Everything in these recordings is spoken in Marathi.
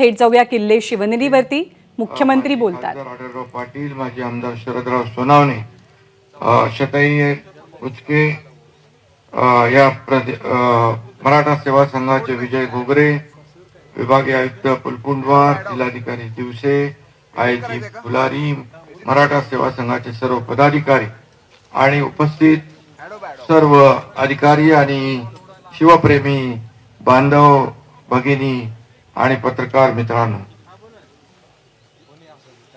थेट जाऊया किल्ले शिवनेरीवरती. मुख्यमंत्री बोलतात. पाटील माजी आमदार शरदराव सोनावणे शताई उचके या मराठा सेवा संघाचे विजय घोगरे विभागीय आयुक्त पुलकुंडवार जिल्हाधिकारी दिवसे आय जी फुलारी मराठा सेवा संघाचे सर्व पदाधिकारी आणि उपस्थित सर्व अधिकारी आणि शिवप्रेमी बांधव भगिनी आणि पत्रकार मित्रांनो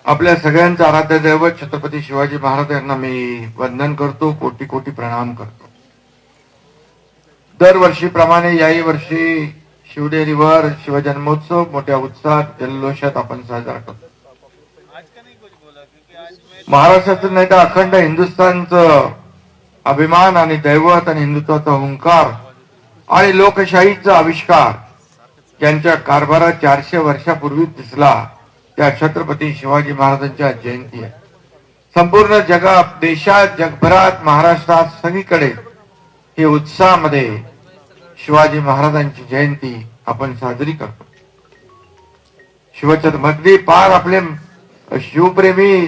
आपल्या सगळ्यांचं आराध्य दैवत छत्रपती शिवाजी महाराज यांना मी वंदन करतो कोटी कोटी प्रणाम करतो. दरवर्षीप्रमाणे याही वर्षी शिवडेरीवर शिवजन्मोत्सव मोठ्या उत्साहात जल्लोषात आपण साजरा करतो. महाराष्ट्राचं नाही तर अखंड हिंदुस्थानचं अभिमान आणि दैवत आणि हिंदुत्वाचा हुंकार आणि लोकशाहीचा आविष्कार त्यांच्या कारभारात चारशे वर्षापूर्वी दिसला. त्या छत्रपती शिवाजी महाराजांच्या जयंती. आहे संपूर्ण जगात देशात जगभरात महाराष्ट्रात सगळीकडे हे उत्साहामध्ये शिवाजी महाराजांची जयंती आपण साजरी करतो. शिवछत्र मगदी पार आपले शिवप्रेमी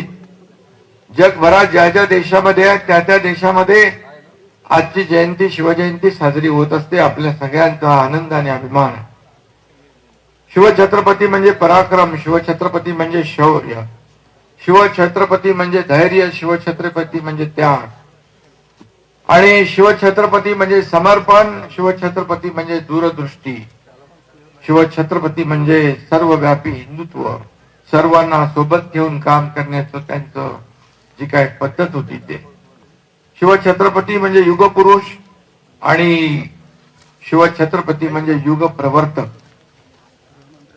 जगभरात ज्या ज्या देशामध्ये आहेत त्या त्या देशामध्ये आजची जयंती शिवजयंती साजरी होत असते. आपल्या सगळ्यांचा आनंद आणि अभिमान. आहे शिवछत्रपती म्हणजे पराक्रम शिवछत्रपती म्हणजे शौर्य शिवछत्रपती म्हणजे धैर्य शिवछत्रपती म्हणजे त्याग. आणि शिवछत्रपती म्हणजे समर्पण शिवछत्रपती म्हणजे दूरदृष्टी शिवछत्रपती म्हणजे सर्वव्यापी हिंदुत्व सर्वांना सोबत घेऊन काम करण्याचं त्यांचं जी काय पद्धत होती ते. शिवछत्रपती म्हणजे युगपुरुष आणि शिवछत्रपती म्हणजे युग प्रवर्तक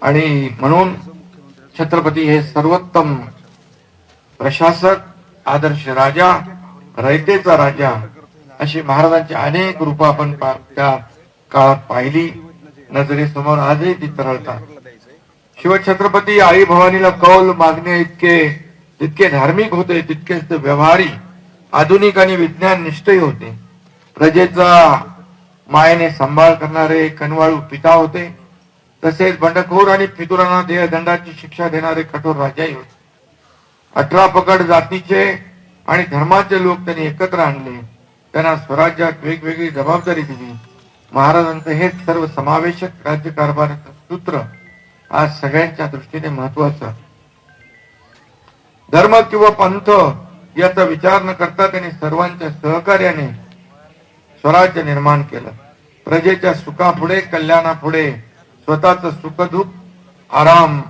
आणि म्हणून छत्रपती हे सर्वोत्तम प्रशासक आदर्श राजा रयतेचा राजा अशी महाराजांची अनेक रूप आपण त्या काळात पाहिली. नजरेसमोर आजही ती तरळतात. शिवछत्रपती आई भवानीला कौल मागणे इतके जितके धार्मिक होते तितकेच ते व्यवहारी आधुनिक आणि विज्ञान निष्ठही होते. प्रजेचा मायेने सांभाळ करणारे कनवाळू पिता होते. तसेच बंडखोर आणि फितुरांना देहदंडाची शिक्षा देणारे कठोर राजाही होते. अठरा पकड जातीचे आणि धर्माचे लोक त्यांनी एकत्र आणले. त्यांना स्वराज्यात वेगवेगळी जबाबदारी दिली. महाराजांचं हे सर्व समावेशक राज्यकारभाराचं सूत्र आज सगळ्यांच्या दृष्टीने महत्वाचं धर्म किंवा पंथ याचा विचार न करता त्यांनी सर्वांच्या सहकार्याने स्वराज्य निर्माण केलं. प्रजेच्या सुखापुढे कल्याणापुढे स्वतःच सुखदुःख आराम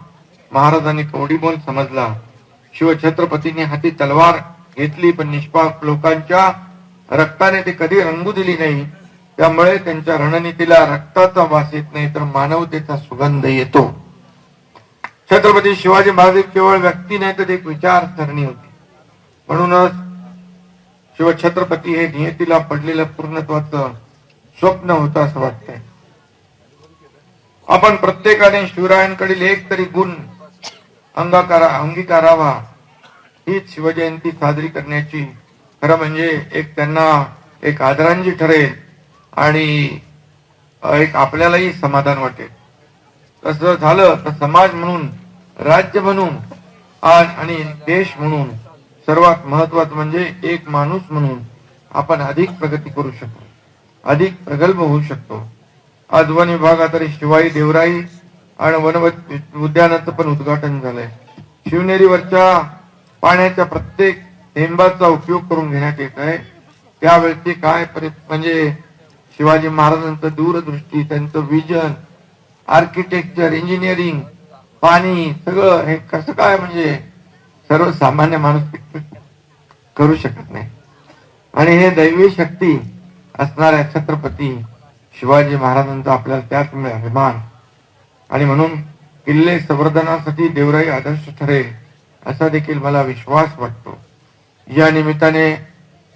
महाराजांनी कवडीमोल समजला. शिवछत्रपतीने हाती तलवार घेतली पण निष्पाप लोकांच्या रक्ताने ती कधी रंगू दिली नाही. त्यामुळे त्यांच्या रणनीतीला रक्ताचा वास येत नाही तर मानवतेचा सुगंध येतो. छत्रपती शिवाजी महाराज केवळ व्यक्ती नाही तर एक विचारसरणी होती. म्हणूनच शिवछत्रपती हे नियतीला पडलेलं पूर्णत्वाचं स्वप्न होतं असं वाटतंय. आपण प्रत्येकाने शिवरायांकडील एक तरी गुण अंगाकारा अंगीकारावा हीच शिवजयंती साजरी करण्याची. खरं म्हणजे एक त्यांना एक आदरांजी ठरेल आणि एक आपल्यालाही समाधान वाटेल. तसं झालं तर समाज म्हणून राज्य म्हणून आणि देश म्हणून सर्वात महत्वाचं म्हणजे एक माणूस म्हणून आपण अधिक प्रगती करू शकतो. अधिक प्रगल्भ होऊ शकतो. आज वन विभागातरी शिवाई देवराई आणि वन उद्यानाचं पण उद्घाटन झालंय. शिवनेरीवरच्या पाण्याच्या प्रत्येक थेंबाचा उपयोग करून घेण्यात येत आहे. त्यावेळेची काय म्हणजे शिवाजी महाराजांचं दूरदृष्टी त्यांचं विजन आर्किटेक्चर इंजिनिअरिंग पाणी सगळं हे कसं काय म्हणजे सर्वसामान्य माणूस करू शकत नाही. आणि हे दैवी शक्ती असणाऱ्या छत्रपती शिवाजी महाराजांचा आपल्याला त्याचमुळे अभिमान आणि म्हणून किल्ले संवर्धनासाठी देवराई आदर्श ठरेल असा देखील मला विश्वास वाटतो. या निमित्ताने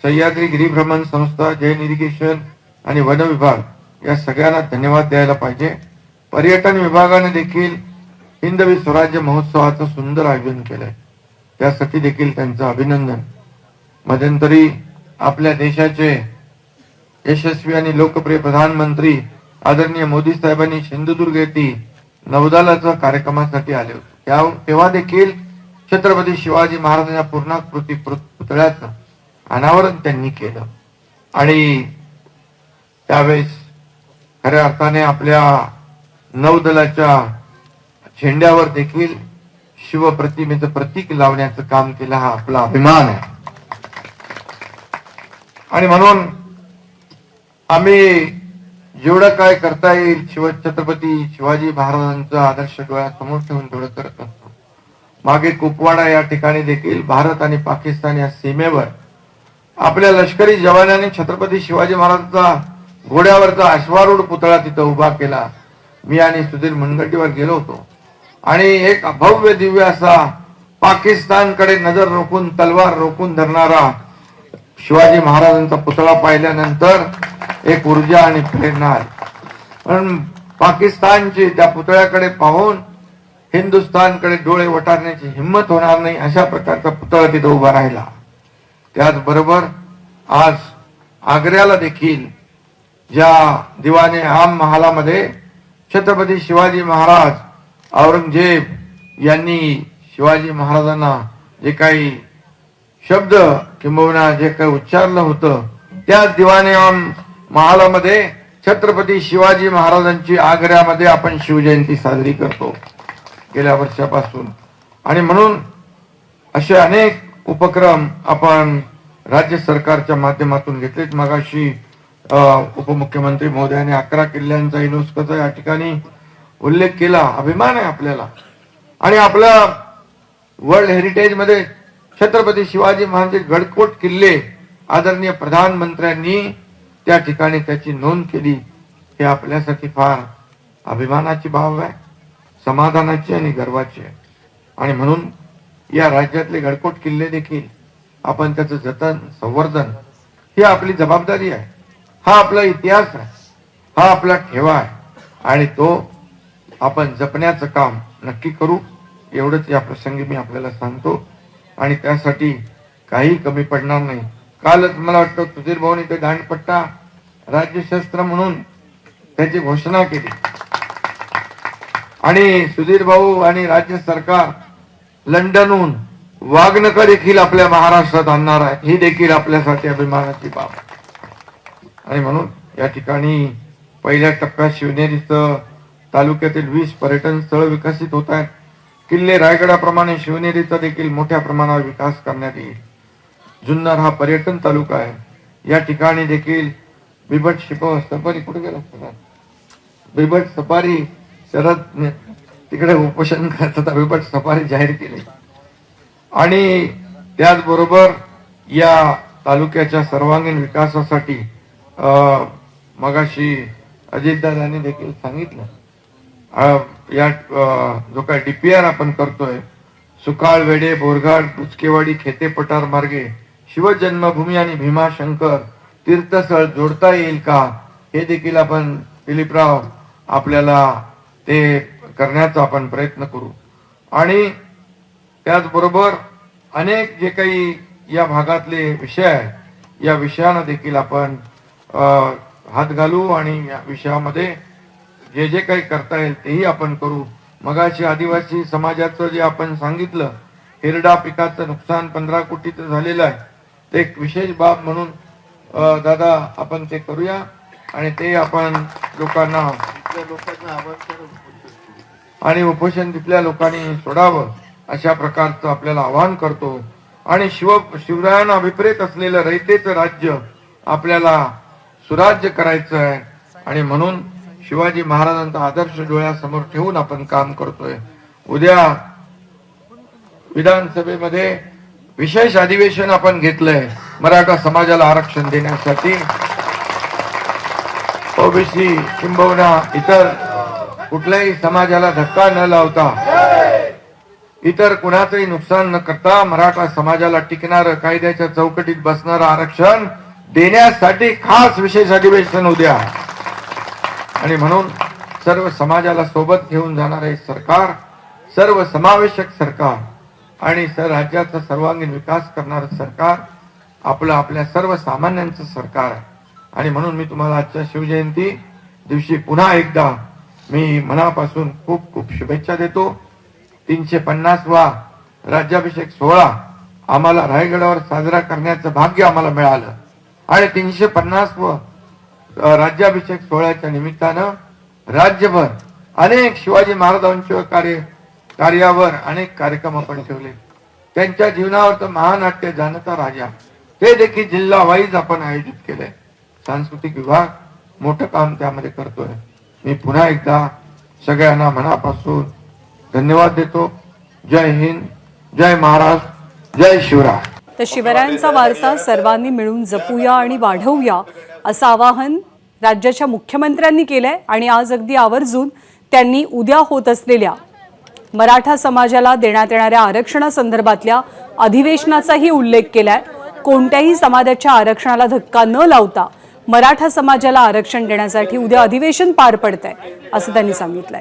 सह्याद्री गिरीभ्रमण संस्था जैन इरिगेशन आणि वन विभाग या सगळ्यांना धन्यवाद द्यायला पाहिजे. पर्यटन विभागाने देखील हिंदवी स्वराज्य महोत्सवाचं सुंदर आयोजन केलंय. त्यासाठी देखील त्यांचं अभिनंदन. मध्यंतरी आपल्या देशाचे यशस्वी आणि लोकप्रिय प्रधानमंत्री आदरणीय मोदी साहेबांनी सिंधुदुर्ग येथे नौदलाच्या कार्यक्रमासाठी आले होते. तेव्हा देखील छत्रपती शिवाजी महाराजांच्या पूर्णाकृती पुतळ्याच पुतळ्याचं अनावरण त्यांनी केलं. आणि त्यावेळेस खऱ्या अर्थाने आपल्या नौदलाच्या झेंड्यावर देखील शिवप्रतिमेचं प्रतीक लावण्याचं काम केलं हा आपला अभिमान आहे. आणि म्हणून आम्ही जेवढं काय करता येईल शिव छत्रपती शिवाजी महाराजांचा आदर्श डोळ्यासमोर ठेवून तेवढं करत असतो. मागे कुपवाडा या ठिकाणी देखील भारत आणि पाकिस्तान या सीमेवर आपल्या लष्करी जवानांनी छत्रपती शिवाजी महाराजांचा घोड्यावरचा अश्वारूढ पुतळा तिथं उभा केला. मी आणि सुधीर मुनगंटीवर गेलो होतो. आणि एक भव्य दिव्य असा पाकिस्तानकडे नजर रोखून तलवार रोखून धरणारा शिवाजी महाराजांचा पुतळा पाहिल्यानंतर एक ऊर्जा आणि प्रेरणा आली. पण पाकिस्तानची त्या पुतळ्याकडे पाहून हिंदुस्थानकडे डोळे वटारण्याची हिंमत होणार नाही अशा प्रकारचा पुतळा तिथं उभा राहिला. त्याचबरोबर आज आग्र्याला देखील ज्या दिवाने आम महालामध्ये छत्रपती शिवाजी महाराज औरंगजेब यांनी शिवाजी महाराजांना जे काही शब्द किंबहुना जे काही उच्चारलं होतं त्याच दिवाने महालामध्ये छत्रपती शिवाजी महाराजांची आग्र्यामध्ये आपण शिवजयंती साजरी करतो गेल्या वर्षापासून. आणि म्हणून असे अनेक उपक्रम आपण राज्य सरकारच्या माध्यमातून घेतलेत. मगाशी उपमुख्यमंत्री महोदयाने अकरा किल्ल्यांचा युनेस्कोचा या ठिकाणी उल्लेख केला. अभिमान आहे आपल्याला. आणि आपला वर्ल्ड हेरिटेजमध्ये छत्रपती शिवाजी महाराजांचे गडकोट किल्ले आदरणीय प्रधानमंत्र्यांनी त्या ठिकाणी त्याची नोंद केली. हे आपल्यासाठी फार अभिमानाची बाब आहे समाधानाची आणि गर्वाची आहे. आणि म्हणून या राज्यातले गडकोट किल्ले देखील आपण त्याचं जतन संवर्धन ही आपली जबाबदारी आहे. हा आपला इतिहास आहे. हा आपला ठेवा आहे. आणि तो आपण जपण्याचं काम नक्की करू. एवढंच या प्रसंगी मी आपल्याला सांगतो. आणि त्यासाठी काही कमी पडणार नाही. कालच मला वाटतं सुधीर भाऊनी ते दांडपट्टा राज्यशस्त्र म्हणून त्याची घोषणा केली. आणि सुधीर भाऊ आणि राज्य सरकार लंडनहून वाघनकर देखील आपल्या महाराष्ट्रात आणणार आहे. ही देखील आपल्यासाठी अभिमानाची बाब. आणि म्हणून या ठिकाणी पहिल्या टप्प्यात शिवनेरीचं तालुक्यातील वीस पर्यटन स्थळ विकसित होत आहेत. किल्ले रायगडाप्रमाणे शिवनेरीचा देखील मोठ्या प्रमाणावर विकास करण्यात येईल. जुन्नर हा पर्यटन तालुका आहे. या ठिकाणी देखील बिबट शिप सफारी कुठे गेला शरद? बिबट सफारी शरद तिकडे उपोषण करतात बिबट सफारी जाहीर केली. आणि त्याचबरोबर या तालुक्याच्या सर्वांगीण विकासासाठी मगाशी अजितदादांनी देखील सांगितलं या जो काय डीपीआर आपण करतोय सुकाळ वेडे बोरघाट बुचकेवाडी खेते पठार मार्गे शिवजन्मभूमी आणि भीमाशंकर तीर्थस्थळ जोडता येईल का? हे देखील आपण दिलीपराव आपल्याला ते करण्याचा आपण प्रयत्न करू. आणि त्याचबरोबर अनेक जे काही या भागातले विषय आहेत या विषयांना देखील आपण हात घालू आणि या विषयामध्ये जे जे काही करता येईल तेही आपण करू. मगाशी आदिवासी समाजाचं जे आपण सांगितलं हिरडा पिकाचं नुकसान पंधरा कोटीचं झालेलं आहे ते एक विशेष बाब म्हणून दादा आपण ते करूया आणि ते आपण लोकांना आणि उपोषण तिथल्या लोकांनी सोडावं अशा प्रकारचं आपल्याला आवाहन करतो. आणि शिव शिवरायांना अभिप्रेत असलेलं रयतेचं राज्य आपल्याला सुराज्य करायचं आहे. आणि म्हणून शिवाजी महाराजांचा आदर्श डोळ्यासमोर ठेवून आपण काम करतोय. उद्या विधानसभेमध्ये विशेष अधिवेशन आपण घेतलंय मराठा समाजाला आरक्षण देण्यासाठी. ओबीसी किंबहुना इतर कुठल्याही समाजाला धक्का न लावता इतर कुणाचंही नुकसान न करता मराठा समाजाला टिकणारं कायद्याच्या चौकटीत बसणारं आरक्षण देण्यासाठी खास विशेष अधिवेशन उद्या. आणि म्हणून सर्व समाजाला सोबत घेऊन जाणारे सरकार सर्व समावेशक सरकार आणि सर राज्याचा सर्वांगीण विकास करणारं सरकार आपलं आपल्या सर्व सामान्यांचं सरकार आहे. आणि म्हणून मी तुम्हाला आजच्या शिवजयंती दिवशी पुन्हा एकदा मी मनापासून खूप खूप शुभेच्छा देतो. तीनशे पन्नास वा राज्याभिषेक सोहळा आम्हाला रायगडावर साजरा करण्याचं भाग्य आम्हाला मिळालं. आणि तीनशे पन्नास व राज्याभिषेक सोहळ्याच्या निमित्तानं राज्यभर अनेक शिवाजी महाराजांच्या कार्य कार्यावर अनेक कार्यक्रम आपण ठेवले. त्यांच्या जीवनावर तर महानाट्य जाणता राजा. ते देखील जिल्हा वाईज आपण आयोजित केलंय. सांस्कृतिक विभाग मोठं काम त्यामध्ये करतोय. मी पुन्हा एकदा सगळ्यांना मनापासून धन्यवाद देतो. जय हिंद जय महाराष्ट्र जय शिवराय. तर शिवरायांचा वारसा सर्वांनी मिळून जपूया आणि वाढवूया असं आवाहन राज्याच्या मुख्यमंत्र्यांनी केलंय आणि आज अगदी आवर्जून त्यांनी उद्या होत असलेल्या मराठा समाजाला देण्यात येणाऱ्या आरक्षणासंदर्भातल्या अधिवेशनाचाही उल्लेख केलाय. कोणत्याही समाजाच्या आरक्षणाला धक्का न लावता मराठा समाजाला आरक्षण देण्यासाठी उद्या अधिवेशन पार पडत आहे असं त्यांनी सांगितलंय.